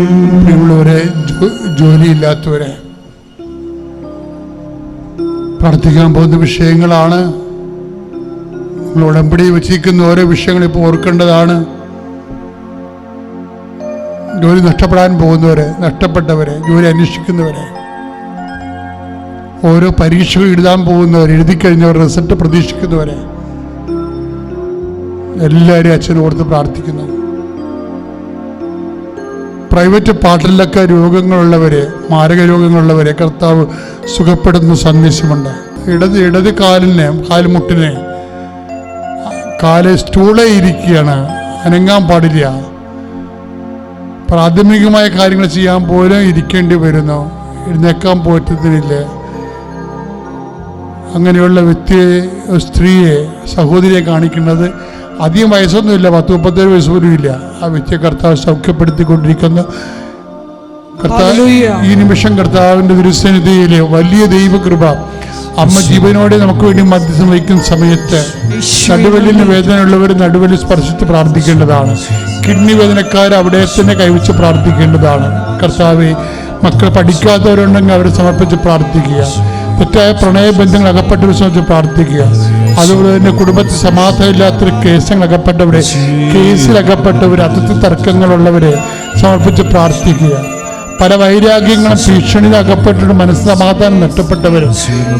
ജോ- ജോലിയില്ലാത്തവരെ പ്രാർത്ഥിക്കാൻ പോകുന്ന വിഷയങ്ങളാണ്. നിങ്ങൾ ഉടമ്പടി വച്ചിരിക്കുന്ന ഓരോ വിഷയങ്ങൾ ഇപ്പോൾ ഓർക്കേണ്ടതാണ്. ജോലി നഷ്ടപ്പെടാൻ പോകുന്നവരെ നഷ്ടപ്പെട്ടവരെ ജോലി അന്വേഷിക്കുന്നവരെ ഓരോ പരീക്ഷകൾ എഴുതാൻ പോകുന്നവർ എഴുതി കഴിഞ്ഞവർ റിസൾട്ട് പ്രതീക്ഷിക്കുന്നവരെ എല്ലാവരെയും അച്ഛൻ ഓർത്ത് പ്രാർത്ഥിക്കുന്നു. പ്രൈവറ്റ് പാർട്ടിലൊക്കെ രോഗങ്ങളുള്ളവരെ മാരക രോഗങ്ങളുള്ളവരെ കർത്താവ് സുഖപ്പെടുന്ന സന്ദേശമുണ്ട്. ഇടത് ഇടത് കാലിന് കാൽമുട്ടിന് കാൽ സ്റ്റൂളെ ഇരിക്കുകയാണ്. അനങ്ങാൻ പാടില്ല. പ്രാഥമികമായ കാര്യങ്ങൾ ചെയ്യാൻ പോലും ഇരിക്കേണ്ടി വരുന്നു. എഴുന്നേക്കാൻ പറ്റുന്നില്ല അങ്ങനെയുള്ള വ്യക്തിയെ സ്ത്രീയെ സഹോദരിയെ കാണിക്കുന്നത് അധികം വയസ്സൊന്നുമില്ല പത്ത് മുപ്പത്തേഴ് വയസ്സ് പോലും ഇല്ല ആ വ്യക്തിയെ കർത്താവ് സൗഖ്യപ്പെടുത്തിക്കൊണ്ടിരിക്കുന്ന. കർത്താവ് ഈ നിമിഷം കർത്താവിന്റെ ദുരുസന്നിധിയിലെ വലിയ ദൈവകൃപ. അമ്മ ജീവനോടെ നമുക്ക് വേണ്ടി മധ്യസ്ഥം വഹിക്കുന്ന സമയത്ത് നടുവലിന് വേദനയുള്ളവർ നടുവലി സ്പർശിച്ച് പ്രാർത്ഥിക്കേണ്ടതാണ്. കിഡ്നി വേദനക്കാർ അവിടെ തന്നെ കൈവച്ച് പ്രാർത്ഥിക്കേണ്ടതാണ്. കർത്താവെ മക്കൾ പഠിക്കാത്തവരുണ്ടെങ്കിൽ അവരെ സമർപ്പിച്ച് പ്രാർത്ഥിക്കുക. തെറ്റായ പ്രണയബന്ധങ്ങൾ അകപ്പെട്ടവരെ സമർപ്പിച്ച് പ്രാർത്ഥിക്കുക. അതുപോലെ തന്നെ കുടുംബത്തിൽ സമാധാനമില്ലാത്തൊരു കേസിലകപ്പെട്ടവരെ കേസിലകപ്പെട്ടവര് അതിർത്തി തർക്കങ്ങളുള്ളവരെ സമർപ്പിച്ച് പ്രാർത്ഥിക്കുക. പല വൈരാഗ്യങ്ങളും ഭീഷണിയിൽ അകപ്പെട്ടിട്ട് മനസ്സമാധാനം നഷ്ടപ്പെട്ടവരും.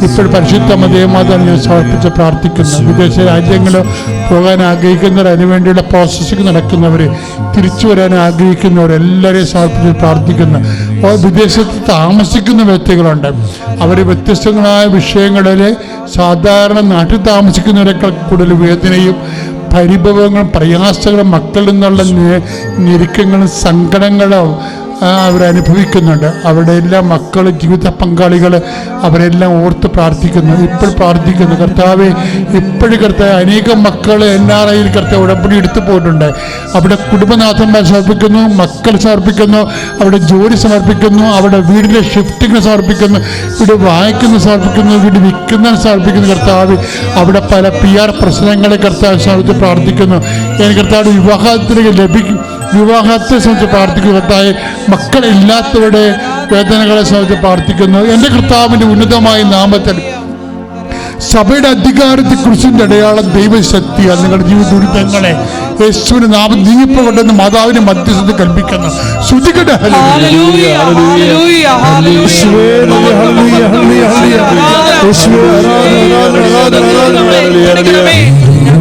ഇപ്പോൾ പരിശുദ്ധ മതേമാതാൻ ഞാൻ സമർപ്പിച്ച് പ്രാർത്ഥിക്കുന്നു. വിദേശ രാജ്യങ്ങളിൽ പോകാൻ ആഗ്രഹിക്കുന്നവർ അതിനുവേണ്ടിയുള്ള പ്രോസസ്സിംഗ് നടക്കുന്നവർ തിരിച്ചു വരാൻ ആഗ്രഹിക്കുന്നവർ എല്ലാവരെയും സമർപ്പിച്ച് പ്രാർത്ഥിക്കുന്നു. വിദേശത്ത് താമസിക്കുന്ന വ്യക്തികളുണ്ട്. അവർ വ്യത്യസ്തങ്ങളായ വിഷയങ്ങളിൽ സാധാരണ നാട്ടിൽ താമസിക്കുന്നവരെക്കാൾ കൂടുതൽ വേദനയും പരിഭവങ്ങളും പ്രയാസങ്ങളും മക്കളിൽ നിന്നുള്ള ഞെരുക്കങ്ങളും സങ്കടങ്ങളും അവരനുഭവിക്കുന്നുണ്ട് അവരുടെ എല്ലാ മക്കൾ ജീവിത പങ്കാളികൾ അവരെല്ലാം ഓർത്ത് പ്രാർത്ഥിക്കുന്നു. ഇപ്പോൾ പ്രാർത്ഥിക്കുന്നു. കർത്താവെ ഇപ്പോഴും കർത്താവ് അനേകം മക്കൾ എൻ ആർ ഐയിൽ കർത്താവ് ഉടമ്പടി എടുത്തു പോയിട്ടുണ്ട്. അവിടെ കുടുംബനാഥന്മാർ സമർപ്പിക്കുന്നു മക്കൾ സമർപ്പിക്കുന്നു അവിടെ ജോലി സമർപ്പിക്കുന്നു അവിടെ വീടിന്റെ ഷിഫ്റ്റിങ്ങിന് സമർപ്പിക്കുന്നു വീട് വായിക്കുന്ന സമർപ്പിക്കുന്നു വീട് വിൽക്കുന്നതിന് സമർപ്പിക്കുന്നു കർത്താവ്. അവിടെ പല പി ആർ പ്രശ്നങ്ങളെ കർത്താവ് സമർപ്പിച്ച് പ്രാർത്ഥിക്കുന്നു. എനിക്ക് കർത്താവ് വിവാഹത്തിന് ലഭിക്കും വിവാഹത്തെ സംബന്ധിച്ച് പ്രാർത്ഥിക്കും കർത്താവ് മക്കളില്ലാത്തവരുടെ വേദനകളെ സംബന്ധിച്ച് പ്രാർത്ഥിക്കുന്നു. എന്റെ കർത്താവിന്റെ ഉന്നതമായ നാമത്തിൽ സഭയുടെ അധികാരത്തെ കുറിച്ചിന്റെ അടയാളം ദൈവശക്തിയാണ്. നിങ്ങളുടെ ജീവിത ദുരിതങ്ങളെ യേശുവിന് നാമം നീങ്ങിപ്പോകണ്ടെന്ന് മാതാവിനെ മധ്യസ്ഥത കൽപ്പിക്കുന്നു. ശ്രുതികട ഹല്ലേലൂയ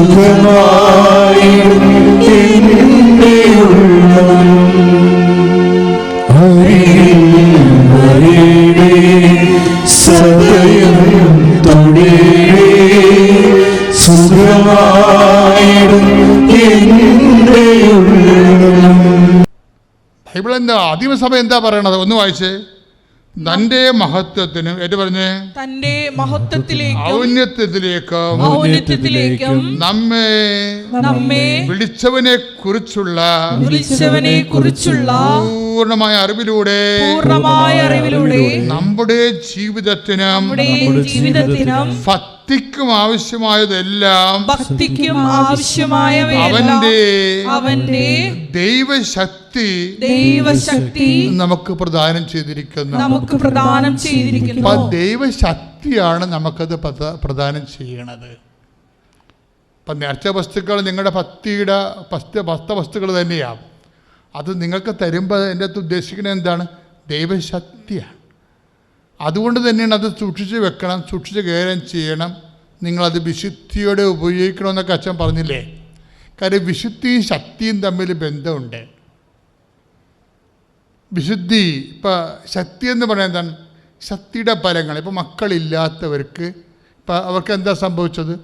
സുഖമായും ബൈബിൾ എന്താ? അധികസഭ എന്താ പറയണത്? ഒന്ന് വായിച്ചേ. തന്റെ മഹത്വത്തിനും ഏറ്റു പറഞ്ഞേ? തന്റെ മഹത്വത്തിലേക്ക് ഔന്നത്യത്തിലേക്കും ഔന്നത്യത്തിലേക്കും നമ്മെ നമ്മെ വിളിച്ചവനെ കുറിച്ചുള്ള വിളിച്ചവനെ കുറിച്ചുള്ള പൂർണമായ അറിവിലൂടെ പൂർണമായ അറിവിലൂടെ നമ്മുടെ ജീവിതത്തിനും നമ്മുടെ ജീവിതത്തിനും ഭക്തിക്കും ആവശ്യമായതെല്ലാം ഭക്തിക്കും ആവശ്യമായ അവന്റെ അവന്റെ ദൈവശക്തി ദൈവശക്തി നമുക്ക് പ്രദാനം ചെയ്തിരിക്കുന്നു. നമുക്ക് പ്രദാനം അപ്പൊ ചെയ്തിരിക്കുന്നു ദൈവശക്തിയാണ് നമുക്കത് പ്രദ- പ്രദാനം ചെയ്യണത്. ഇപ്പം നേർച്ച വസ്തുക്കൾ നിങ്ങളുടെ ഭക്തിയുടെ വസ്തു വസ്തുക്കൾ തന്നെയാണ് അത് നിങ്ങൾക്ക് തരുമ്പോൾ എന്റെ അകത്ത് ഉദ്ദേശിക്കുന്നത് എന്താണ്? ദൈവശക്തിയാണ്. അതുകൊണ്ട് തന്നെയാണ് അത് സൂക്ഷിച്ച് വെക്കണം സൂക്ഷിച്ച് കൈകാര്യം ചെയ്യണം. നിങ്ങളത് വിശുദ്ധിയോടെ ഉപയോഗിക്കണമെന്നൊക്കെ അച്ഛൻ പറഞ്ഞില്ലേ? കാര്യം വിശുദ്ധിയും ശക്തിയും തമ്മിൽ ബന്ധമുണ്ട്. വിശുദ്ധി ഇപ്പം ശക്തി എന്ന് പറയുന്നത് എന്താണ്? ശക്തിയുടെ ഫലങ്ങൾ. ഇപ്പം മക്കളില്ലാത്തവർക്ക് ഇപ്പം അവർക്ക് എന്താ സംഭവിച്ചത്?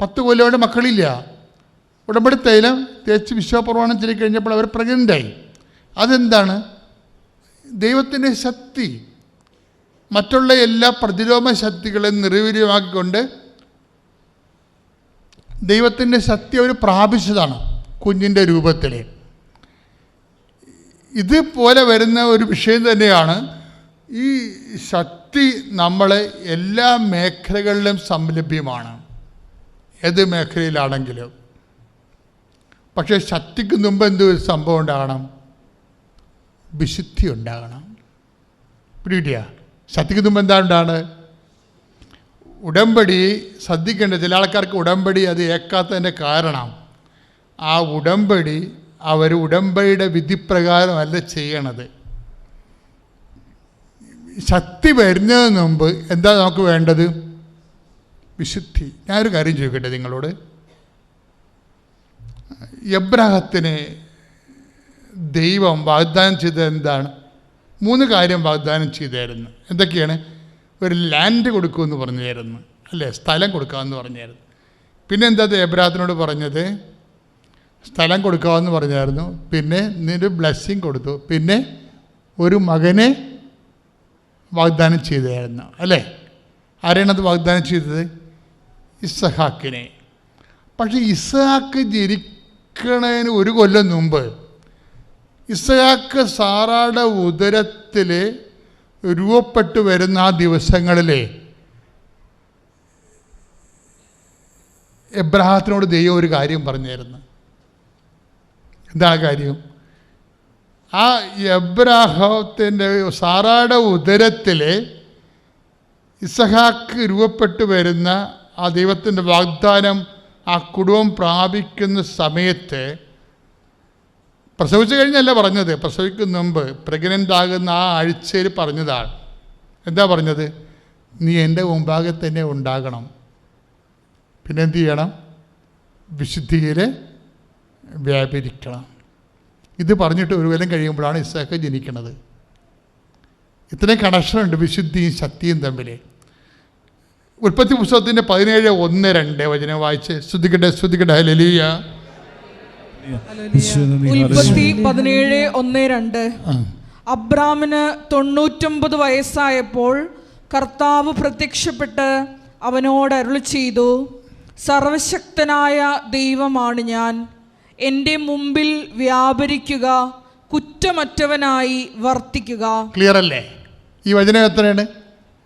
പത്ത് കൊല്ലം മക്കളില്ല. ഉടമ്പടി തൈലം തേച്ച് വിശ്വപ്രമാണം ചെല്ലിക്കഴിഞ്ഞപ്പോൾ കഴിഞ്ഞപ്പോൾ അവർ പ്രഗ്നന്റായി അതെന്താണ്? ദൈവത്തിന്റെ ശക്തി. മറ്റുള്ള എല്ലാ പ്രതിരോധ ശക്തികളെയും നിർവീര്യമാക്കിക്കൊണ്ട് ദൈവത്തിന്റെ ശക്തി അവർ പ്രാപിച്ചതാണ് കുഞ്ഞിന്റെ രൂപത്തിൽ. ഇതുപോലെ വരുന്ന ഒരു വിഷയം തന്നെയാണ് ഈ ശക്തി നമ്മളെ എല്ലാ മേഖലകളിലും സംലഭ്യമാണ്. ഏത് മേഖലയിലാണെങ്കിലും. പക്ഷേ ശക്തിക്ക് മുമ്പ് എന്തൊരു സംഭവം ഉണ്ടാകണം? വിശുദ്ധി ഉണ്ടാകണം. പിടികിട്ടിയ? ശക്തിക്ക് എന്താണ്ടാണ്? ഉടമ്പടി ശ്രദ്ധിക്കേണ്ട ചില ആൾക്കാർക്ക് ഉടമ്പടി അത് ഏക്കാത്തതിന്റെ കാരണം. ആ ഉടമ്പടി അവർ ഉടമ്പടിയുടെ വിധിപ്രകാരമല്ല ചെയ്യണത്. ശക്തി വരുന്നതിന് മുമ്പ് എന്താ നമുക്ക് വേണ്ടത്? വിശുദ്ധി. ഞാനൊരു കാര്യം ചോദിക്കട്ടെ നിങ്ങളോട്? എബ്രാഹത്തിന് ദൈവം വാഗ്ദാനം ചെയ്തത് എന്താണ്? മൂന്ന് കാര്യം വാഗ്ദാനം ചെയ്തായിരുന്നു. എന്തൊക്കെയാണ്? ഒരു ലാൻഡ് കൊടുക്കുമെന്ന് പറഞ്ഞായിരുന്നു. അല്ലേ? സ്ഥലം കൊടുക്കാമെന്ന് പറഞ്ഞായിരുന്നു. പിന്നെ എന്താ എബ്രാഹത്തിനോട് പറഞ്ഞത്? സ്ഥലം കൊടുക്കാമെന്ന് പറഞ്ഞായിരുന്നു. പിന്നെ നിന്റെ ബ്ലെസ്സിങ് കൊടുത്തു. പിന്നെ ഒരു മകനെ വാഗ്ദാനം ചെയ്തായിരുന്നു. അല്ലേ? ആരെയാണത് വാഗ്ദാനം ചെയ്തത്? ഇസഹാക്കിനെ. പക്ഷേ ഇസഹാക്ക് ജനിക്കണതിന് ഒരു കൊല്ലം മുമ്പ് ഇസഹാക്ക് സാറാടെ ഉദരത്തിൽ രൂപപ്പെട്ടു വരുന്ന ആ ദിവസങ്ങളിലെ എബ്രഹാത്തിനോട് ദൈവം ഒരു കാര്യം പറഞ്ഞായിരുന്നു. എന്താ കാര്യം? ആ എബ്രാഹത്തിന്റെ സാറായുടെ ഉദരത്തിൽ ഇസഹാക്ക് രൂപപ്പെട്ടു വരുന്ന ആ ദൈവത്തിന്റെ വാഗ്ദാനം ആ കുടുംബം പ്രാപിക്കുന്ന സമയത്ത് പ്രസവിച്ചു കഴിഞ്ഞല്ല പറഞ്ഞത്? പ്രസവിക്കുന്ന മുമ്പ് പ്രഗ്നന്റ് ആകുന്ന ആ ആഴ്ചയിൽ പറഞ്ഞതാണ്. എന്താ പറഞ്ഞത്? നീ എന്റെ മുമ്പാകെ തന്നെ ഉണ്ടാകണം. പിന്നെ എന്ത് ചെയ്യണം? വിശുദ്ധിയിൽ വ്യാപരിക്കണം. ഇത് പറഞ്ഞിട്ട് ഒരു കൊല്ലം കഴിയുമ്പോഴാണ് ഇസാക്ക് ജനിക്കുന്നത് ഇത്രയും കണക്ഷനുണ്ട് വിശുദ്ധിയും ശക്തിയും തമ്മിൽ ഉൽപ്പത്തി പുസ്തകത്തിന്റെ പതിനേഴ് ഒന്ന് രണ്ട് വചനം വായിച്ച് ശ്രുതിക്കട്ടെ ശ്രുതിക്കട്ടെ ലലിയ ഉൽപ്പത്തി പതിനേഴ് ഒന്ന് രണ്ട്. അബ്രാമിന് തൊണ്ണൂറ്റൊമ്പത് വയസ്സായപ്പോൾ കർത്താവ് പ്രത്യക്ഷപ്പെട്ട് അവനോട് അരുളി ചെയ്തു സർവശക്തനായ ദൈവമാണ് ഞാൻ. എന്റെ മുമ്പിൽ വ്യാപരിക്കുക കുറ്റമറ്റവനായി വർത്തിക്കുക. ക്ലിയർ അല്ലേ ഈ വചനം എത്രയാണ്?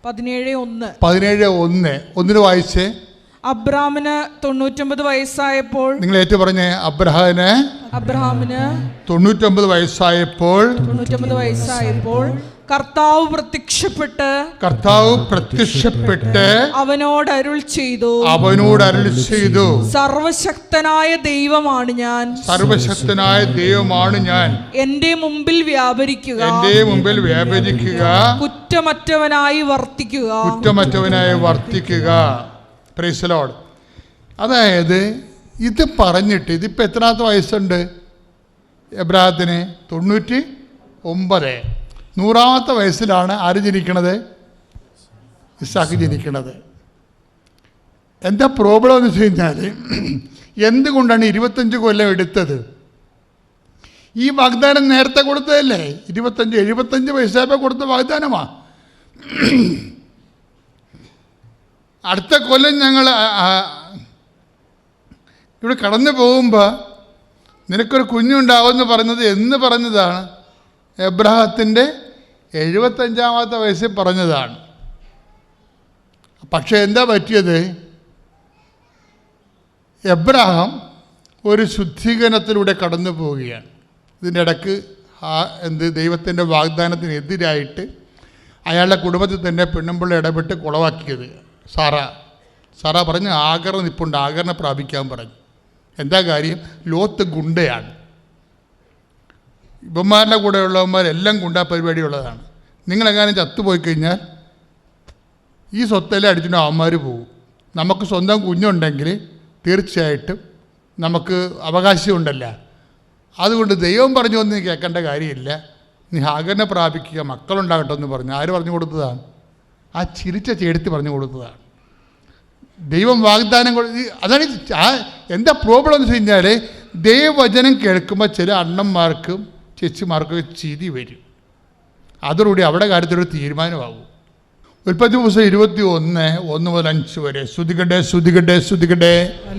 പതിനേഴ് ഒന്ന്. പതിനേഴ് ഒന്ന്. ഒന്നിന് വായിച്ച്. അബ്രാമിന് തൊണ്ണൂറ്റൊമ്പത് വയസ്സായപ്പോൾ നിങ്ങൾ ഏറ്റു പറഞ്ഞ അബ്രഹാമിന് അബ്രഹാമിന് തൊണ്ണൂറ്റൊമ്പത് വയസ്സായപ്പോൾ തൊണ്ണൂറ്റൊമ്പത് വയസ്സായപ്പോൾ കർത്താവ് പ്രത്യക്ഷപ്പെട്ട് കർത്താവ് പ്രത്യക്ഷപ്പെട്ട് അവനോട് അരുൾ ചെയ്തു. അവനോട് അരുൾ ചെയ്തു. സർവശക്തനായ ദൈവമാണ് ഞാൻ. സർവശക്തനായ ദൈവമാണ് ഞാൻ. എന്റെ മുമ്പിൽ വ്യാപരിക്കുക. എന്റെ മുമ്പിൽ വ്യാപരിക്കുക. കുറ്റമറ്റവനായി വർത്തിക്കുക. കുറ്റമറ്റവനായി വർത്തിക്കുക. പ്രൈസലോട് അതായത് ഇത് പറഞ്ഞിട്ട് ഇതിപ്പോൾ എത്രാമത്തെ വയസ്സുണ്ട്? എബ്രാഹത്തിന് തൊണ്ണൂറ്റി ഒമ്പത് നൂറാമത്തെ വയസ്സിലാണ് ആര് ജനിക്കണത്? ഇസാക്ക് ജനിക്കണത്. എന്താ പ്രോബ്ലം എന്ന് വെച്ച് കഴിഞ്ഞാൽ എന്തുകൊണ്ടാണ് ഇരുപത്തഞ്ച് കൊല്ലം എടുത്തത്? ഈ വാഗ്ദാനം നേരത്തെ കൊടുത്തതല്ലേ? ഇരുപത്തഞ്ച് എഴുപത്തഞ്ച് വയസ്സായപ്പോൾ കൊടുത്ത വാഗ്ദാനമാണ് അടുത്ത കൊല്ലം ഞങ്ങൾ ഇവിടെ കടന്നു പോകുമ്പോൾ നിനക്കൊരു കുഞ്ഞുണ്ടാവുമെന്ന് പറഞ്ഞത് എന്ന് പറഞ്ഞതാണ്. എബ്രഹത്തിന്റെ എഴുപത്തഞ്ചാമത്തെ വയസ്സിൽ പറഞ്ഞതാണ്. പക്ഷേ എന്താ പറ്റിയത്? എബ്രഹാം ഒരു ശുദ്ധീകരണത്തിലൂടെ കടന്നു പോവുകയാണ്. ഇതിന്റെ ഇടയ്ക്ക് ആ എന്ത് ദൈവത്തിന്റെ വാഗ്ദാനത്തിനെതിരായിട്ട് അയാളുടെ കുടുംബത്തിൽ തന്നെ പെണ്ണുമ്പിള്ള ഇടപെട്ട് കുളവാക്കിയത്. സാറ സാറ പറഞ്ഞ് ആഗർ നിപ്പുണ്ട് ആഗറിനെ പ്രാപിക്കാൻ പറഞ്ഞു. എന്താ കാര്യം? ലോത്ത് ഗുണ്ടയാണ്. ഇവന്മാരുടെ കൂടെ ഉള്ളവന്മാരെല്ലാം ഗുണ്ടാ പരിപാടിയുള്ളതാണ്. നിങ്ങളെങ്ങാനും ചത്തുപോയി കഴിഞ്ഞാൽ ഈ സ്വത്തെല്ലാം അടിച്ചിട്ട് അവന്മാർ പോകും നമുക്ക് സ്വന്തം കുഞ്ഞുണ്ടെങ്കിൽ തീർച്ചയായിട്ടും നമുക്ക് അവകാശമുണ്ടല്ല. അതുകൊണ്ട് ദൈവം പറഞ്ഞു ഒന്നും നീ കേൾക്കേണ്ട കാര്യമില്ല. നീ ഹാഗനെ പ്രാപിക്കുക. മക്കളുണ്ടാകട്ടെ എന്ന് പറഞ്ഞു. ആര് പറഞ്ഞു കൊടുത്തതാണ്? ആ ചിരിച്ച ചേടുത്തി പറഞ്ഞു കൊടുത്തതാണ്. ദൈവം വാഗ്ദാനം കൊടുത്ത് അതാണ് ആ എന്താ പ്രോബ്ലം എന്ന് വെച്ച് കഴിഞ്ഞാൽ ദൈവവചനം കേൾക്കുമ്പോൾ ചില അണ്ണന്മാർക്കും ചേച്ചിമാർക്കും ചിരി വരും. അതോടുകൂടി അവിടെ കാര്യത്തിലൊരു തീരുമാനമാകും ഉൽപ്പത്തി ദിവസം ഇരുപത്തി ഒന്ന് ഒന്ന് മുതൽ അഞ്ച് വരെ. ശ്രുതികട്ടെ ശ്രുതികട്ടെ ശ്രുതികട്ടെ.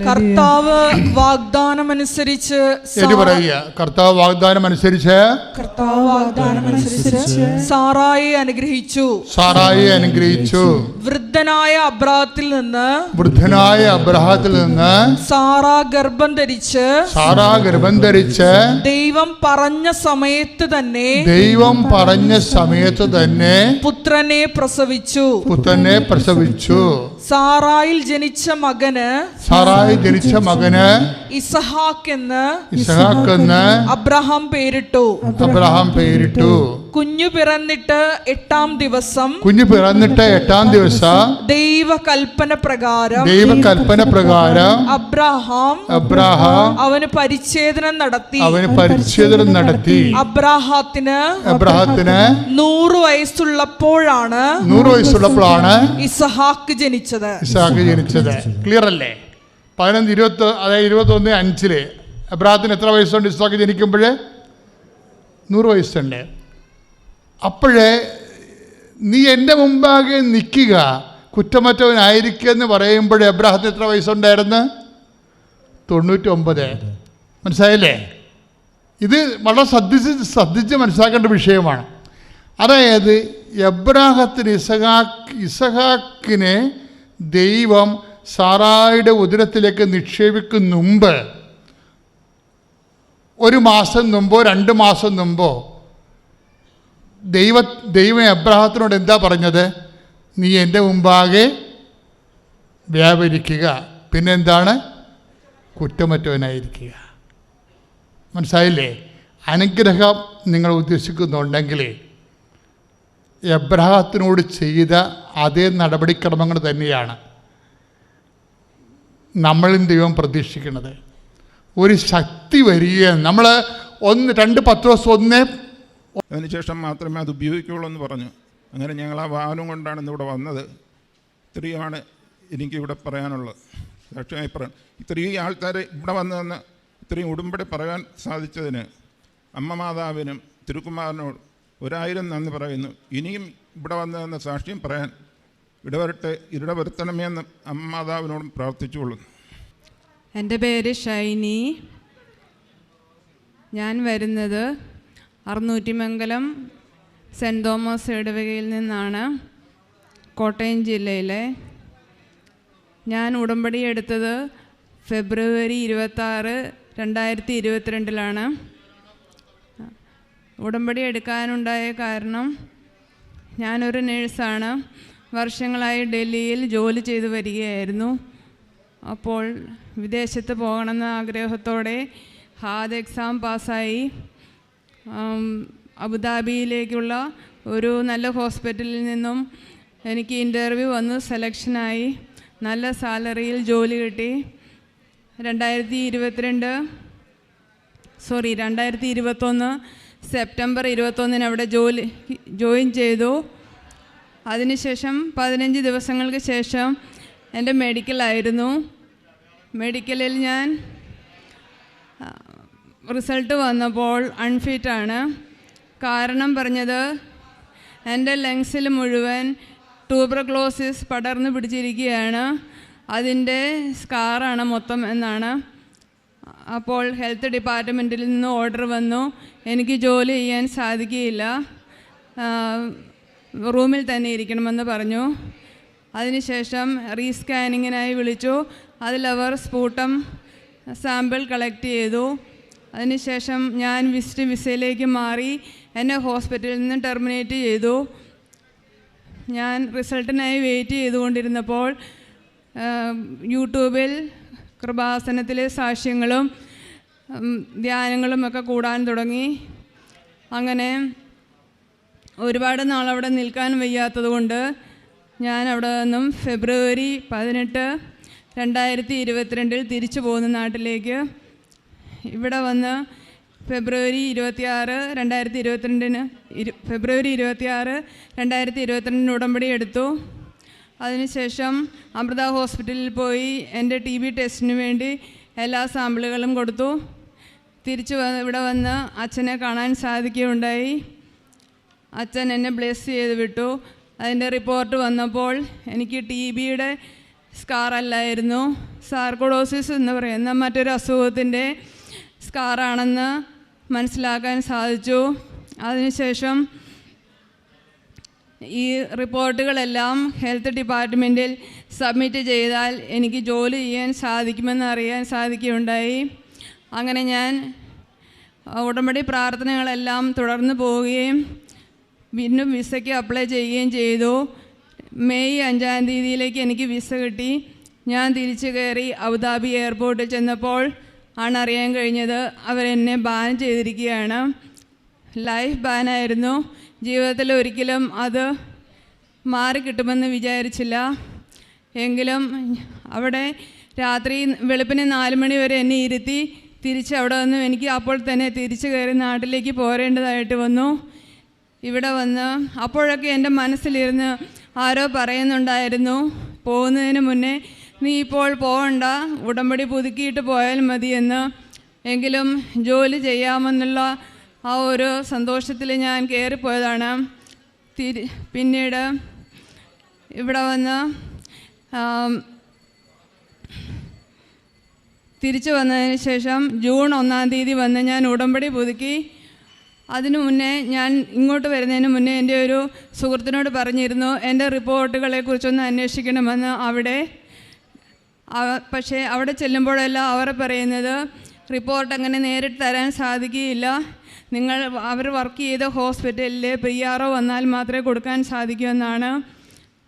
കർത്താവ് വാഗ്ദാനം അനുസരിച്ച് എന്ന് പറയുക. കർത്താവ് വാഗ്ദാനം അനുസരിച്ച് കർത്താവ് വാഗ്ദാനം അനുസരിച്ച് സാറായി അനുഗ്രഹിച്ചു. സാറായി അനുഗ്രഹിച്ചു. വൃദ്ധനായ അബ്രാഹത്തിൽ നിന്ന് വൃദ്ധനായ അബ്രഹത്തിൽ നിന്ന് സാറ ഗർഭം ധരിച്ച് സാറാ ഗർഭം ധരിച്ച് ദൈവം പറഞ്ഞ സമയത്ത് തന്നെ ദൈവം പറഞ്ഞ സമയത്ത് തന്നെ പുത്രനെ പ്രസവിച്ചു. പുത്രനെ പ്രസവിച്ചു. സാറായിൽ ജനിച്ച മകന് സാറായി ജനിച്ച മകന് ഇസഹാക്ക് എന്ന് ഇസഹാക്ക് എന്ന് അബ്രഹാം പേരിട്ടു. അബ്രഹാം പേരിട്ടു. കുഞ്ഞു പിറന്നിട്ട് എട്ടാം ദിവസം കുഞ്ഞു പിറന്നിട്ട് എട്ടാം ദിവസം ദൈവകൽപ്പന പ്രകാരം ദൈവകൽപ്പന പ്രകാരം അബ്രഹാം അബ്രാഹാം അവന് പരിച്ഛേദനം നടത്തി. അവന് പരിച്ഛേദനം നടത്തി. അബ്രാഹത്തിന് അബ്രഹാത്തിന് നൂറ് വയസ്സുള്ളപ്പോഴാണ് നൂറ് വയസ്സുള്ളപ്പോഴാണ് ഇസഹാക്ക് ജനിച്ചത്. ഇസഹാക്ക് ജനിച്ചത്. ക്ലിയർ അല്ലേ? പതിനൊന്ന് ഇരുപത്തി അതായത് ഇരുപത്തൊന്ന് അഞ്ചിൽ അബ്രാഹത്തിന് എത്ര വയസ്സുണ്ട്? ഇസഹാക്ക് ജനിക്കുമ്പോൾ നൂറ് വയസ്സുണ്ട്. അപ്പോഴേ നീ എന്റെ മുമ്പാകെ നിൽക്കുക. കുറ്റമറ്റവനായിരിക്കുക എന്ന് പറയുമ്പോഴേ അബ്രാഹത്തിന് എത്ര വയസ്സുണ്ടായിരുന്നു? തൊണ്ണൂറ്റൊമ്പത്. മനസ്സിലായില്ലേ? ഇത് വളരെ ശ്രദ്ധിച്ച് ശ്രദ്ധിച്ച് മനസ്സിലാക്കേണ്ട വിഷയമാണ്. അതായത് എബ്രാഹത്തിന് ഇസഹാക്ക് ഇസഹാക്കിനെ ദൈവം സാറായുടെ ഉദരത്തിലേക്ക് നിക്ഷേപിക്കും മുമ്പ് ഒരു മാസം മുമ്പോ രണ്ട് മാസം മുമ്പോ ദൈവ ദൈവം അബ്രഹത്തിനോട് എന്താ പറഞ്ഞത്? നീ എന്റെ മുമ്പാകെ വ്യാപരിക്കുക. പിന്നെന്താണ് കുറ്റമറ്റവനായിരിക്കുക. മനസ്സിലായില്ലേ? അനുഗ്രഹം നിങ്ങൾ ഉദ്ദേശിക്കുന്നുണ്ടെങ്കിൽ എബ്രഹാത്തിനോട് ചെയ്ത അതേ നടപടിക്രമങ്ങൾ തന്നെയാണ് നമ്മളും ദൈവം പ്രതീക്ഷിക്കുന്നത്. ഒരു ശക്തി വരികയാണ്. നമ്മൾ ഒന്ന് രണ്ട് പത്ത് ദിവസം ഒന്നേ അതിനുശേഷം മാത്രമേ അത് ഉപയോഗിക്കുകയുള്ളൂ എന്ന് പറഞ്ഞു. അങ്ങനെ ഞങ്ങൾ ആ വാഹനം കൊണ്ടാണ് ഇന്നിവിടെ വന്നത്. ഇത്രയുമാണ് എനിക്കിവിടെ പറയാനുള്ളത്. സാക്ഷ്യമായി പറയാം ഇത്രയും ആൾക്കാർ ഇവിടെ വന്നു ഇത്രയും ഉടുമ്പടി പറയാൻ സാധിച്ചതിന് അമ്മ മാതാവിനും തിരുക്കുമാരനോട് ഒരായിരം നന്ദി പറയുന്നു. ഇനിയും ഇവിടെ വന്നു സാക്ഷ്യം പറയാൻ ഇടവരട്ടെ ഇടവരുത്തണമേ എന്ന് അമ്മ മാതാവിനോടും പ്രാർത്ഥിച്ചുകൊള്ളുന്നു എന്റെ പേര് ഷൈനി. ഞാൻ വരുന്നത് അറുന്നൂറ്റിമംഗലം സെന്റ് തോമസ് ഇടവകയിൽ നിന്നാണ് കോട്ടയം ജില്ലയിലെ ഞാൻ ഉടമ്പടി എടുത്തത് ഫെബ്രുവരി ഇരുപത്താറ് രണ്ടായിരത്തി ഇരുപത്തിരണ്ടിലാണ് ഉടമ്പടി എടുക്കാനുണ്ടായ കാരണം ഞാനൊരു നേഴ്സാണ്. വർഷങ്ങളായി ഡൽഹിയിൽ ജോലി ചെയ്തു വരികയായിരുന്നു. അപ്പോൾ വിദേശത്ത് പോകണമെന്ന ആഗ്രഹത്തോടെ ഹാദ് എക്സാം പാസ്സായി. അബുദാബിയിലേക്കുള്ള ഒരു നല്ല ഹോസ്പിറ്റലിൽ നിന്നും എനിക്ക് ഇന്റർവ്യൂ വന്ന് സെലക്ഷനായി നല്ല സാലറിയിൽ ജോലി കിട്ടി. രണ്ടായിരത്തി ഇരുപത്തിരണ്ട് സോറി രണ്ടായിരത്തി ഇരുപത്തൊന്ന് സെപ്റ്റംബർ ഇരുപത്തൊന്നിന് അവിടെ ജോലി ജോയിൻ ചെയ്തു. അതിനുശേഷം പതിനഞ്ച് ദിവസങ്ങൾക്ക് ശേഷം എന്റെ മെഡിക്കലായിരുന്നു മെഡിക്കലിൽ ഞാൻ റിസൾട്ട് വന്നപ്പോൾ അൺഫിറ്റാണ് കാരണം പറഞ്ഞത് എന്റെ ലങ്സിൽ മുഴുവൻ ട്യൂബർക്ലോസിസ് പടർന്നു പിടിച്ചിരിക്കുകയാണ്. അതിന്റെ സ്കാറാണ് മൊത്തം എന്നാണ്. അപ്പോൾ ഹെൽത്ത് ഡിപ്പാർട്ട്മെന്റിൽ നിന്ന് ഓർഡർ വന്നു. എനിക്ക് ജോലി ചെയ്യാൻ സാധിക്കുകയില്ല. റൂമിൽ തന്നെ ഇരിക്കണമെന്ന് പറഞ്ഞു. അതിനുശേഷം റീസ്കാനിങ്ങിനായി വിളിച്ചു. അതിലവർ സ്ഫൂട്ടം സാമ്പിൾ കളക്ട് ചെയ്തു. അതിനുശേഷം ഞാൻ വിസിറ്റ് വിസയിലേക്ക് മാറി എന്നെ ഹോസ്പിറ്റലിൽ നിന്ന് ടെർമിനേറ്റ് ചെയ്തു. ഞാൻ റിസൾട്ടിനായി വെയിറ്റ് ചെയ്തുകൊണ്ടിരുന്നപ്പോൾ യൂട്യൂബിൽ കൃപാസനത്തിലെ സാക്ഷ്യങ്ങളും ധ്യാനങ്ങളും ഒക്കെ കൂടാൻ തുടങ്ങി. അങ്ങനെ ഒരുപാട് നാളവിടെ നിൽക്കാൻ വയ്യാത്തതുകൊണ്ട് ഞാൻ അവിടെ നിന്നും ഫെബ്രുവരി പതിനെട്ട് രണ്ടായിരത്തി ഇരുപത്തിരണ്ടിൽ തിരിച്ചു പോകുന്ന നാട്ടിലേക്ക് ഇവിടെ വന്ന് ഫെബ്രുവരി ഇരുപത്തിയാറ് രണ്ടായിരത്തി ഇരുപത്തിരണ്ടിന് ഇരു ഫെബ്രുവരി ഇരുപത്തിയാറ് രണ്ടായിരത്തി ഇരുപത്തിരണ്ടിന് ഉടമ്പടി എടുത്തു. അതിനുശേഷം അമൃത ഹോസ്പിറ്റലിൽ പോയി എന്റെ ടി ബി ടെസ്റ്റിന് വേണ്ടി എല്ലാ സാമ്പിളുകളും കൊടുത്തു. തിരിച്ചു ഇവിടെ വന്ന് അച്ഛനെ കാണാൻ സാധിക്കുകയുണ്ടായി. അച്ഛൻ എന്നെ ബ്ലെസ് ചെയ്ത് വിട്ടു. അതിന്റെ റിപ്പോർട്ട് വന്നപ്പോൾ എനിക്ക് ടി ബിയുടെ സ്കാർ അല്ലായിരുന്നു. സാർക്കോഡോസിസ് എന്ന് പറയുന്ന മറ്റൊരു അസുഖത്തിന്റെ സ്കാറാണെന്ന് മനസ്സിലാക്കാൻ സാധിച്ചു. അതിനുശേഷം ഈ റിപ്പോർട്ടുകളെല്ലാം ഹെൽത്ത് ഡിപ്പാർട്ട്മെന്റിൽ സബ്മിറ്റ് ചെയ്താൽ എനിക്ക് ജോലി ചെയ്യാൻ സാധിക്കുമെന്ന് അറിയാൻ സാധിക്കുകയുണ്ടായി. അങ്ങനെ ഞാൻ ഉടമ്പടി പ്രാർത്ഥനകളെല്ലാം തുടർന്ന് പോവുകയും വീണ്ടും വിസയ്ക്ക് അപ്ലൈ ചെയ്യുകയും ചെയ്തു. മെയ് അഞ്ചാം തീയതിയിലേക്ക് എനിക്ക് വിസ കിട്ടി. ഞാൻ തിരിച്ചു കയറി അബുദാബി എയർപോർട്ടിൽ ചെന്നപ്പോൾ ആണ് അറിയാൻ കഴിഞ്ഞത്. അവരെന്നെ ബാൻ ചെയ്തിരിക്കുകയാണ്. ലൈഫ് ബാനായിരുന്നു ജീവിതത്തിൽ ഒരിക്കലും അത് മാറിക്കിട്ടുമെന്ന് വിചാരിച്ചില്ല. എങ്കിലും അവിടെ രാത്രി വെളുപ്പിന് നാല് മണി വരെ എന്നെ ഇരുത്തി തിരിച്ച് അവിടെ വന്നു എനിക്ക് അപ്പോൾ തന്നെ തിരിച്ചു കയറി നാട്ടിലേക്ക് പോരേണ്ടതായിട്ട് വന്നു. ഇവിടെ വന്ന് അപ്പോഴൊക്കെ എന്റെ മനസ്സിലിരുന്ന് ആരോ പറയുന്നുണ്ടായിരുന്നു. പോകുന്നതിന് മുന്നേ നീ ഇപ്പോൾ പോകണ്ട. ഉടമ്പടി പുതുക്കിയിട്ട് പോയാൽ മതി മതിയെന്ന് എങ്കിലും ജോലി ചെയ്യാമെന്നുള്ള ആ ഒരു സന്തോഷത്തിൽ ഞാൻ കയറിപ്പോയതാണ്. തിരി പിന്നീട് ഇവിടെ വന്ന് തിരിച്ചു വന്നതിന് ശേഷം ജൂൺ ഒന്നാം തീയതി വന്ന് ഞാൻ ഉടമ്പടി പുതുക്കി. അതിനു മുന്നേ ഞാൻ ഇങ്ങോട്ട് വരുന്നതിന് മുന്നേ എന്റെ ഒരു സുഹൃത്തിനോട് പറഞ്ഞിരുന്നു എന്റെ റിപ്പോർട്ടുകളെ കുറിച്ചൊന്ന് അന്വേഷിക്കണമെന്ന് അവിടെ അവ- പക്ഷേ അവിടെ ചെല്ലുമ്പോഴെല്ലാം അവർ പറയുന്നത് റിപ്പോർട്ട് അങ്ങനെ നേരിട്ട് തരാൻ സാധിക്കുകയില്ല. നിങ്ങൾ അവർ വർക്ക് ചെയ്ത ഹോസ്പിറ്റലിൽ പി ആർ ഒ വന്നാൽ മാത്രമേ കൊടുക്കാൻ എന്നാണ്.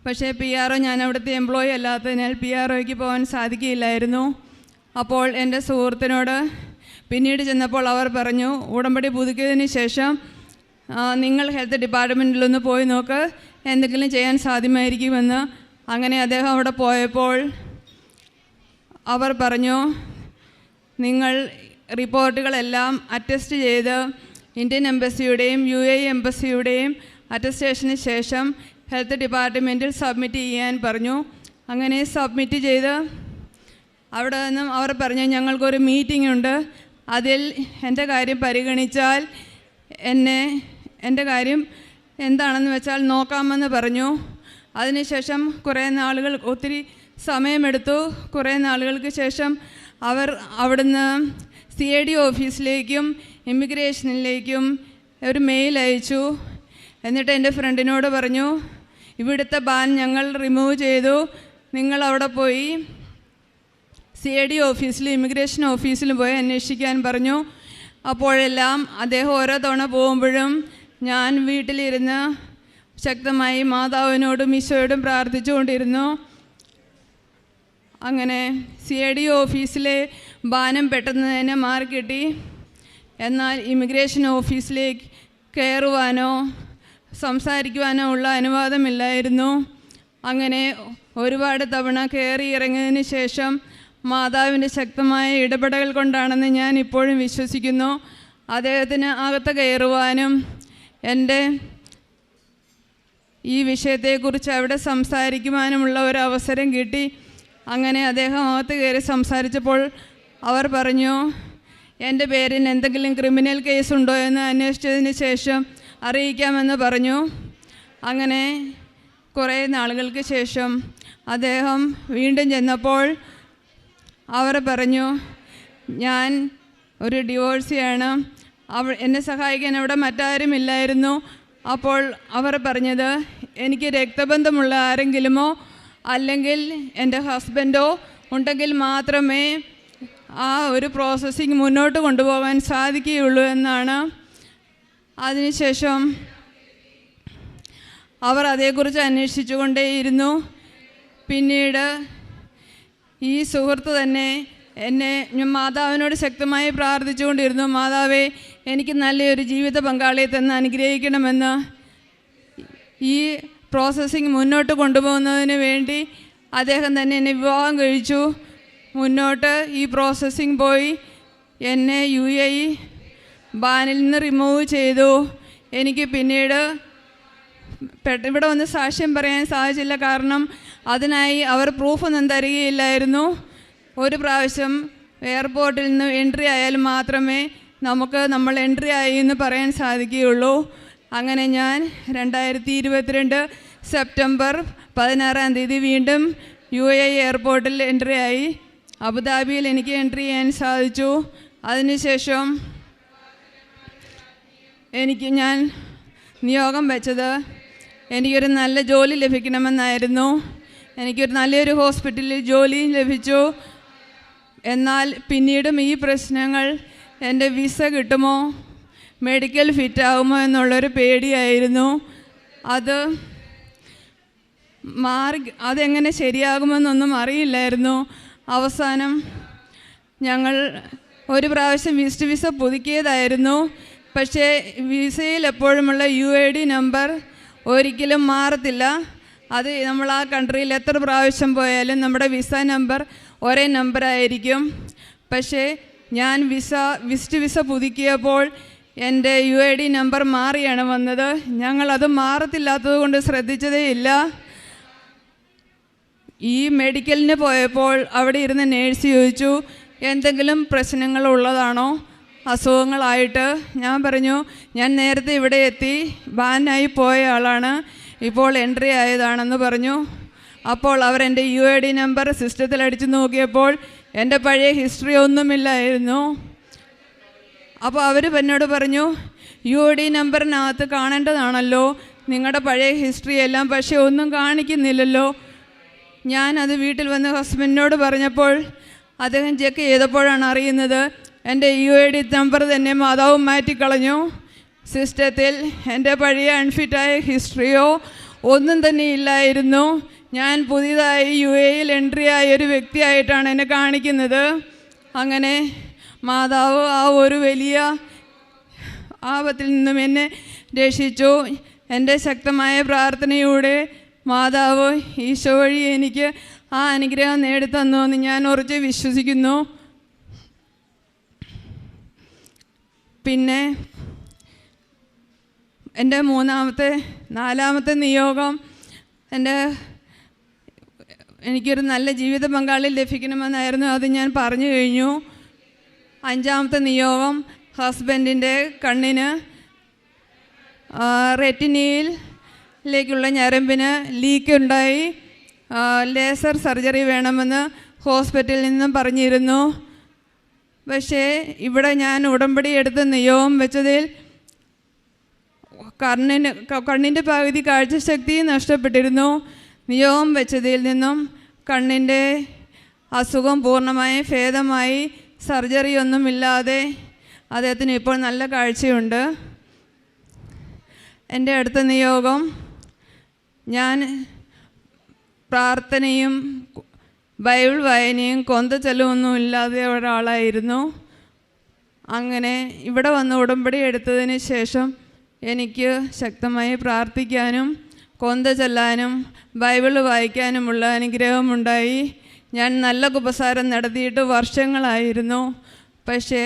പക്ഷേ പി ആർ ഒ ഞാൻ അവിടുത്തെ എംപ്ലോയി അല്ലാത്തതിനാൽ പി ആർ ഒയ്ക്ക് പോകാൻ സാധിക്കുകയില്ലായിരുന്നു. അപ്പോൾ എന്റെ സുഹൃത്തിനോട് പിന്നീട് ചെന്നപ്പോൾ അവർ പറഞ്ഞു ഉടമ്പടി പുതുക്കിയതിന് ശേഷം നിങ്ങൾ ഹെൽത്ത് ഡിപ്പാർട്ട്മെന്റിലൊന്ന് പോയി നോക്ക്. എന്തെങ്കിലും ചെയ്യാൻ സാധ്യമായിരിക്കുമെന്ന്. അങ്ങനെ അദ്ദേഹം അവിടെ പോയപ്പോൾ അവർ പറഞ്ഞു നിങ്ങൾ റിപ്പോർട്ടുകളെല്ലാം അറ്റസ്റ്റ് ചെയ്ത് ഇന്ത്യൻ എംബസിയുടെയും യു എ എംബസിയുടെയും അറ്റസ്റ്റേഷന് ശേഷം ഹെൽത്ത് ഡിപ്പാർട്ട്മെന്റിൽ സബ്മിറ്റ് ചെയ്യാൻ പറഞ്ഞു. അങ്ങനെ സബ്മിറ്റ് ചെയ്ത് അവിടെ നിന്നും അവർ പറഞ്ഞു ഞങ്ങൾക്കൊരു മീറ്റിംഗ് ഉണ്ട്. അതിൽ എന്റെ കാര്യം പരിഗണിച്ചാൽ എന്നെ എന്റെ കാര്യം എന്താണെന്ന് വെച്ചാൽ നോക്കാമെന്ന് പറഞ്ഞു. അതിനുശേഷം കുറേ നാളുകൾ ഒത്തിരി സമയമെടുത്തു. കുറേ നാളുകൾക്ക് ശേഷം അവർ അവിടുന്ന് സി ഐ ഡി ഓഫീസിലേക്കും ഇമിഗ്രേഷനിലേക്കും ഒരു മെയിൽ അയച്ചു. എന്നിട്ട് എന്റെ ഫ്രണ്ടിനോട് പറഞ്ഞു ഇവിടുത്തെ ബാൻ ഞങ്ങൾ റിമൂവ് ചെയ്തു. നിങ്ങൾ അവിടെ പോയി സി ഐ ഡി ഓഫീസിലും ഇമിഗ്രേഷൻ ഓഫീസിലും പോയി അന്വേഷിക്കാൻ പറഞ്ഞു. അപ്പോഴെല്ലാം അദ്ദേഹം ഓരോ തവണ പോകുമ്പോഴും ഞാൻ വീട്ടിലിരുന്ന് ശക്തമായി മാതാവിനോടും ഈശോയോടും പ്രാർത്ഥിച്ചുകൊണ്ടിരുന്നു. അങ്ങനെ സി ഐ ഡി ഓഫീസിലെ ബാനം പെട്ടെന്ന് തന്നെ മാറിക്കിട്ടി. എന്നാൽ ഇമിഗ്രേഷൻ ഓഫീസിലേക്ക് കയറുവാനോ സംസാരിക്കുവാനോ ഉള്ള അനുവാദമില്ലായിരുന്നു. അങ്ങനെ ഒരുപാട് തവണ കയറി ഇറങ്ങിയതിന് ശേഷം മാതാവിന്റെ ശക്തമായ ഇടപെടൽ കൊണ്ടാണെന്ന് ഞാൻ ഇപ്പോഴും വിശ്വസിക്കുന്നു. അദ്ദേഹത്തിന് അകത്ത് കയറുവാനും എന്റെ ഈ വിഷയത്തെക്കുറിച്ച് അവിടെ സംസാരിക്കുവാനുമുള്ള ഒരു അവസരം കിട്ടി. അങ്ങനെ അദ്ദേഹം അകത്ത് കയറി സംസാരിച്ചപ്പോൾ അവർ പറഞ്ഞു എന്റെ പേരിൽ എന്തെങ്കിലും ക്രിമിനൽ കേസ് ഉണ്ടോ എന്ന് അന്വേഷിച്ചതിന് ശേഷം അറിയിക്കാമെന്ന് പറഞ്ഞു. അങ്ങനെ കുറേ നാളുകൾക്ക് ശേഷം അദ്ദേഹം വീണ്ടും ചെന്നപ്പോൾ അവർ പറഞ്ഞു ഞാൻ ഒരു ഡിവോഴ്സിയാണ്. അവ എന്നെ സഹായിക്കാൻ അവിടെ മറ്റാരും ഇല്ലായിരുന്നു. അപ്പോൾ അവർ പറഞ്ഞത് എനിക്ക് രക്തബന്ധമുള്ള ആരെങ്കിലുമോ അല്ലെങ്കിൽ എന്റെ ഹസ്ബൻഡോ ഉണ്ടെങ്കിൽ മാത്രമേ ആ ഒരു പ്രോസസ്സിങ് മുന്നോട്ട് കൊണ്ടുപോകാൻ സാധിക്കുകയുള്ളൂ എന്നാണ്. അതിനുശേഷം അവർ അതേക്കുറിച്ച് അന്വേഷിച്ചുകൊണ്ടേയിരുന്നു. പിന്നീട് ഈ സുഹൃത്ത് തന്നെ എന്നെ ഞാൻ മാതാവിനോട് ശക്തമായി പ്രാർത്ഥിച്ചുകൊണ്ടിരുന്നു മാതാവേ എനിക്ക് നല്ലൊരു ജീവിത പങ്കാളിയെ തന്നെ അനുഗ്രഹിക്കണമെന്ന്. ഈ പ്രോസസ്സിങ് മുന്നോട്ട് കൊണ്ടുപോകുന്നതിന് വേണ്ടി അദ്ദേഹം തന്നെ എന്നെ വിവാഹം കഴിച്ചു. മുന്നോട്ട് ഈ പ്രോസസ്സിങ് പോയി. എന്നെ യു എ ഇ ബാനിൽ നിന്ന് റിമൂവ് ചെയ്തു. എനിക്ക് പിന്നീട് ഇവിടെ വന്ന് സാക്ഷ്യം പറയാൻ സാധിച്ചില്ല. കാരണം അതിനായി അവർ പ്രൂഫൊന്നും തരികയില്ലായിരുന്നു. ഒരു പ്രാവശ്യം എയർപോർട്ടിൽ നിന്ന് എൻട്രി ആയാൽ മാത്രമേ നമുക്ക് നമ്മൾ എൻട്രി ആയി എന്ന് പറയാൻ സാധിക്കുകയുള്ളൂ. അങ്ങനെ ഞാൻ രണ്ടായിരത്തി ഇരുപത്തിരണ്ട് സെപ്റ്റംബർ പതിനാറാം തീയതി വീണ്ടും യു എ എയർപോർട്ടിൽ എൻട്രി ആയി. അബുദാബിയിൽ എനിക്ക് എൻട്രി ചെയ്യാൻ സാധിച്ചു. അതിനുശേഷം എനിക്ക് ഞാൻ നിയോഗം വെച്ചത് എനിക്കൊരു നല്ല ജോലി ലഭിക്കണമെന്നായിരുന്നു. എനിക്കൊരു നല്ലൊരു ഹോസ്പിറ്റലിൽ ജോലി ലഭിച്ചു. എന്നാൽ പിന്നീടും ഈ പ്രശ്നങ്ങൾ എന്റെ വിസ കിട്ടുമോ? മെഡിക്കൽ ഫിറ്റ് ആകുമോ എന്നുള്ളൊരു പേടിയായിരുന്നു. അത് മാറി അതെങ്ങനെ ശരിയാകുമെന്നൊന്നും അറിയില്ലായിരുന്നു. അവസാനം ഞങ്ങൾ ഒരു പ്രാവശ്യം വിസിറ്റ് വിസ പുതുക്കിയതായിരുന്നു. പക്ഷേ വിസയിൽ എപ്പോഴുമുള്ള യു എ ഡി നമ്പർ ഒരിക്കലും മാറത്തില്ല. അത് നമ്മൾ ആ കൺട്രിയിൽ എത്ര പ്രാവശ്യം പോയാലും നമ്മുടെ വിസ നമ്പർ ഒരേ നമ്പറായിരിക്കും പക്ഷേ ഞാൻ വിസ വിസിറ്റ് വിസ പുതുക്കിയപ്പോൾ എന്റെ യു ഐ ഡി നമ്പർ മാറിയാണ് വന്നത്. ഞങ്ങളത് മാറത്തില്ലാത്തത് കൊണ്ട് ശ്രദ്ധിച്ചതേയില്ല ഈ മെഡിക്കലിന് പോയപ്പോൾ അവിടെ ഇരുന്ന് നേഴ്സ് ചോദിച്ചു എന്തെങ്കിലും പ്രശ്നങ്ങൾ ഉള്ളതാണോ? അസുഖങ്ങളായിട്ട്? ഞാൻ പറഞ്ഞു ഞാൻ നേരത്തെ ഇവിടെ എത്തി ബാനായി പോയ ആളാണ്. ഇപ്പോൾ എൻട്രി ആയതാണെന്ന് പറഞ്ഞു. അപ്പോൾ അവർ എന്റെ യു ഐ ഡി നമ്പർ സിസ്റ്റത്തിൽ അടിച്ചു നോക്കിയപ്പോൾ എന്റെ പഴയ ഹിസ്റ്ററി ഒന്നുമില്ലായിരുന്നു. അപ്പോൾ അവർ എന്നോട് പറഞ്ഞു യു ഡി നമ്പറിനകത്ത് കാണേണ്ടതാണല്ലോ. നിങ്ങളുടെ പഴയ ഹിസ്റ്ററി എല്ലാം പക്ഷേ ഒന്നും കാണിക്കുന്നില്ലല്ലോ. ഞാൻ അത് വീട്ടിൽ വന്ന് ഹസ്ബൻഡിനോട് പറഞ്ഞപ്പോൾ അദ്ദേഹം ചെക്ക് ചെയ്തപ്പോഴാണ് അറിയുന്നത് എന്റെ യു ഐ ഡി നമ്പർ തന്നെ മാതാവ് മാറ്റിക്കളഞ്ഞു. സിസ്റ്റത്തിൽ എന്റെ പഴയ അൺഫിറ്റായ ഹിസ്റ്ററിയോ ഒന്നും തന്നെ ഇല്ലായിരുന്നു. ഞാൻ പുതിയതായി യു എയിൽ എൻട്രി ആയ ഒരു വ്യക്തിയായിട്ടാണ് എന്നെ കാണിക്കുന്നത്. അങ്ങനെ മാതാവ് ആ ഒരു വലിയ ആപത്തിൽ നിന്നും എന്നെ രക്ഷിച്ചു. എന്റെ ശക്തമായ പ്രാർത്ഥനയോടെ മാതാവ് ഈശോ വഴി എനിക്ക് ആ അനുഗ്രഹം നേടിത്തന്നു എന്ന് ഞാൻ ഉറച്ച് വിശ്വസിക്കുന്നു. പിന്നെ എന്റെ മൂന്നാമത്തെ നാലാമത്തെ നിയോഗം എന്റെ എനിക്കൊരു നല്ല ജീവിത പങ്കാളി ലഭിക്കണമെന്നായിരുന്നു. അത് ഞാൻ പറഞ്ഞു കഴിഞ്ഞു. അഞ്ചാമത്തെ നിയോഗം ഹസ്ബൻഡിന്റെ കണ്ണിന് റെറ്റിനിയിലേക്കുള്ള ഞരമ്പിന് ലീക്ക് ഉണ്ടായി ലേസർ സർജറി വേണമെന്ന് ഹോസ്പിറ്റലിൽ നിന്നും പറഞ്ഞിരുന്നു. പക്ഷേ ഇവിടെ ഞാൻ ഉടമ്പടി എടുത്ത് നിയോഗം വെച്ചതിൽ കണ്ണിന് കണ്ണിന്റെ പകുതി കാഴ്ചശക്തി നഷ്ടപ്പെട്ടിരുന്നു. നിയോഗം വെച്ചതിൽ നിന്നും കണ്ണിന്റെ അസുഖം പൂർണമായും ഭേദമായി. സർജറി ഒന്നുമില്ലാതെ അദ്ദേഹത്തിന് ഇപ്പോൾ നല്ല കാഴ്ചയുണ്ട്. എന്റെ അടുത്ത നിയോഗം ഞാൻ പ്രാർത്ഥനയും ബൈബിൾ വായനയും കൊന്തച്ചെലവൊന്നും ഇല്ലാതെ ഒരാളായിരുന്നു. അങ്ങനെ ഇവിടെ വന്ന് ഉടമ്പടി എടുത്തതിന് ശേഷം എനിക്ക് ശക്തമായി പ്രാർത്ഥിക്കാനും കൊന്ത ചെല്ലാനും ബൈബിൾ വായിക്കാനുമുള്ള അനുഗ്രഹമുണ്ടായി. ഞാൻ നല്ല കുപസാരം നടത്തിയിട്ട് വർഷങ്ങളായിരുന്നു. പക്ഷേ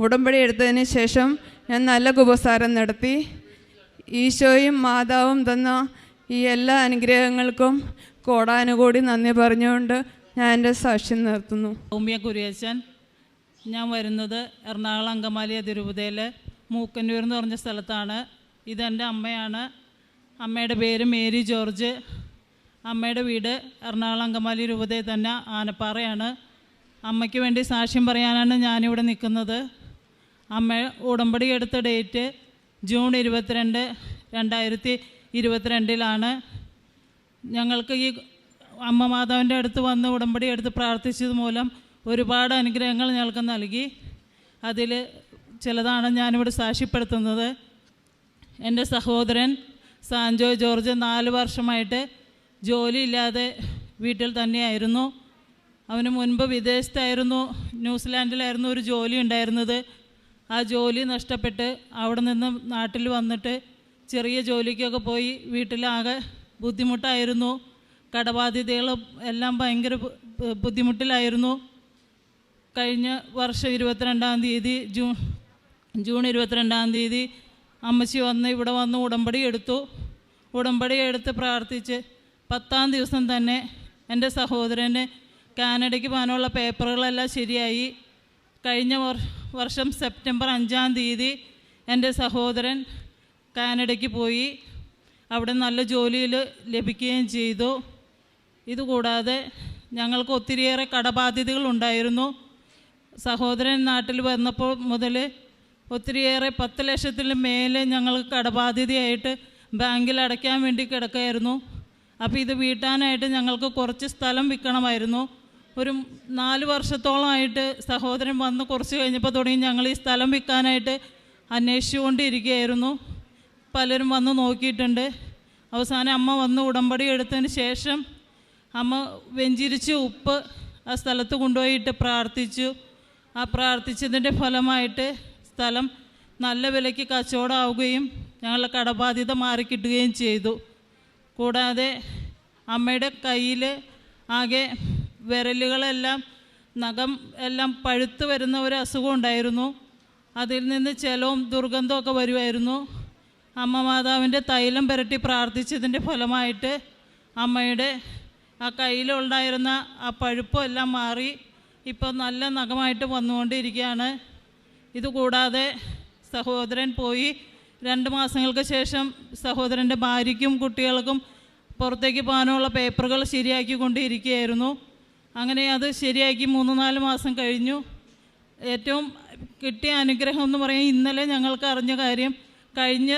ഉടമ്പടി എടുത്തതിന് ശേഷം ഞാൻ നല്ല കുപസാരം നടത്തി. ഈശോയും മാതാവും തന്ന ഈ എല്ലാ അനുഗ്രഹങ്ങൾക്കും കോടാനുകൂടി നന്ദി പറഞ്ഞുകൊണ്ട് ഞാൻ എന്റെ സാക്ഷ്യം നിർത്തുന്നു. സൗമ്യ കുര്യച്ചൻ ഞാൻ വരുന്നത് എറണാകുളം അങ്കമാലി അതിരൂപതയിലെ മൂക്കന്നൂർ എന്ന് പറഞ്ഞ സ്ഥലത്താണ്. ഇതെന്റെ അമ്മയാണ്. അമ്മയുടെ പേര് മേരി ജോർജ്. അമ്മയുടെ വീട് എറണാകുളം അങ്കമാലി രൂപതയിൽ തന്നെ ആനപ്പാറയാണ്. അമ്മയ്ക്ക് വേണ്ടി സാക്ഷ്യം പറയാനാണ് ഞാനിവിടെ നിൽക്കുന്നത്. അമ്മ ഉടമ്പടി എടുത്ത ഡേറ്റ് ജൂൺ ഇരുപത്തിരണ്ട് രണ്ടായിരത്തി ഇരുപത്തിരണ്ടിലാണ്. ഞങ്ങൾക്ക് ഈ അമ്മ മാതാവിന്റെ അടുത്ത് വന്ന് ഉടമ്പടി എടുത്ത് പ്രാർത്ഥിച്ചത് മൂലം ഒരുപാട് അനുഗ്രഹങ്ങൾ ഞങ്ങൾക്ക് നൽകി. അതിൽ ചിലതാണ് ഞാനിവിടെ സാക്ഷ്യപ്പെടുത്തുന്നത്. എന്റെ സഹോദരൻ സാൻജോ ജോർജ് നാല് വർഷമായിട്ട് ജോലിയില്ലാതെ വീട്ടിൽ തന്നെയായിരുന്നു. അവന് മുൻപ് വിദേശത്തായിരുന്നു. ന്യൂസിലാൻഡിലായിരുന്നു ഒരു ജോലി ഉണ്ടായിരുന്നത്. ആ ജോലി നഷ്ടപ്പെട്ട് അവിടെ നിന്ന് നാട്ടിൽ വന്നിട്ട് ചെറിയ ജോലിക്കൊക്കെ പോയി വീട്ടിലാകെ ബുദ്ധിമുട്ടായിരുന്നു. കടബാധ്യതകളും എല്ലാം ഭയങ്കര ബുദ്ധിമുട്ടിലായിരുന്നു. കഴിഞ്ഞ വർഷം ഇരുപത്തിരണ്ടാം തീയതി ജൂൺ ജൂൺ ഇരുപത്തിരണ്ടാം തീയതി അമ്മച്ചി വന്ന് ഇവിടെ വന്ന് ഉടമ്പടി എടുത്തു. ഉടമ്പടി എടുത്ത് പ്രാർത്ഥിച്ച് പത്താം ദിവസം തന്നെ എന്റെ സഹോദരന് കാനഡയ്ക്ക് പോകാനുള്ള പേപ്പറുകളെല്ലാം ശരിയായി. കഴിഞ്ഞ വർഷം സെപ്റ്റംബർ അഞ്ചാം തീയതി എന്റെ സഹോദരൻ കാനഡയ്ക്ക് പോയി. അവിടെ നല്ല ജോലിയിൽ ലഭിക്കുകയും ചെയ്തു. ഇതുകൂടാതെ ഞങ്ങൾക്ക് ഒത്തിരിയേറെ കടബാധ്യതകൾ ഉണ്ടായിരുന്നു. സഹോദരൻ നാട്ടിൽ വന്നപ്പോൾ മുതൽ ഒത്തിരിയേറെ പത്ത് ലക്ഷത്തിന് മേലെ ഞങ്ങൾക്ക് കടബാധ്യതയായിട്ട് ബാങ്കിൽ അടയ്ക്കാൻ വേണ്ടി കിടക്കായിരുന്നു അപ്പോൾ ഇത് വീട്ടാനായിട്ട് ഞങ്ങൾക്ക് കുറച്ച് സ്ഥലം വിൽക്കണമായിരുന്നു. ഒരു നാല് വർഷത്തോളമായിട്ട് സഹോദരൻ വന്ന് കുറച്ച് കഴിഞ്ഞപ്പോൾ തുടങ്ങി ഞങ്ങൾ ഈ സ്ഥലം വിൽക്കാനായിട്ട് അന്വേഷിച്ചുകൊണ്ടിരിക്കുകയായിരുന്നു. പലരും വന്ന് നോക്കിയിട്ടുണ്ട്. അവസാനം അമ്മ വന്ന് ഉടമ്പടി എടുത്തതിന് ശേഷം അമ്മ വെഞ്ചിരിച്ച് ഉപ്പ് ആ സ്ഥലത്ത് കൊണ്ടുപോയിട്ട് പ്രാർത്ഥിച്ചു. ആ പ്രാർത്ഥിച്ചതിന്റെ ഫലമായിട്ട് സ്ഥലം നല്ല വിലയ്ക്ക് കച്ചവടമാവുകയും ഞങ്ങളുടെ കടബാധ്യത മാറിക്കിട്ടുകയും ചെയ്തു. കൂടാതെ അമ്മയുടെ കയ്യിൽ ആകെ വിരലുകളെല്ലാം നഖം എല്ലാം പഴുത്ത് വരുന്ന ഒരു അസുഖം ഉണ്ടായിരുന്നു. അതിൽ നിന്ന് ജലവും ദുർഗന്ധമൊക്കെ വരുമായിരുന്നു. അമ്മ മാതാവിന്റെ തൈലം പുരട്ടി പ്രാർത്ഥിച്ചതിന്റെ ഫലമായിട്ട് അമ്മയുടെ ആ കയ്യിലുണ്ടായിരുന്ന ആ പഴുപ്പും എല്ലാം മാറി ഇപ്പോൾ നല്ല നഖമായിട്ട് വന്നുകൊണ്ടിരിക്കുകയാണ്. ഇതുകൂടാതെ സഹോദരൻ പോയി രണ്ട് മാസങ്ങൾക്ക് ശേഷം സഹോദരന്റെ ഭാര്യയ്ക്കും കുട്ടികൾക്കും പുറത്തേക്ക് പോകാനുള്ള പേപ്പറുകൾ ശരിയാക്കി കൊണ്ടിരിക്കുകയായിരുന്നു. അങ്ങനെ അത് ശരിയാക്കി മൂന്ന് നാല് മാസം കഴിഞ്ഞു. ഏറ്റവും കിട്ടിയ അനുഗ്രഹം എന്ന് പറയാൻ ഇന്നലെ ഞങ്ങൾക്ക് അറിഞ്ഞ കാര്യം കഴിഞ്ഞ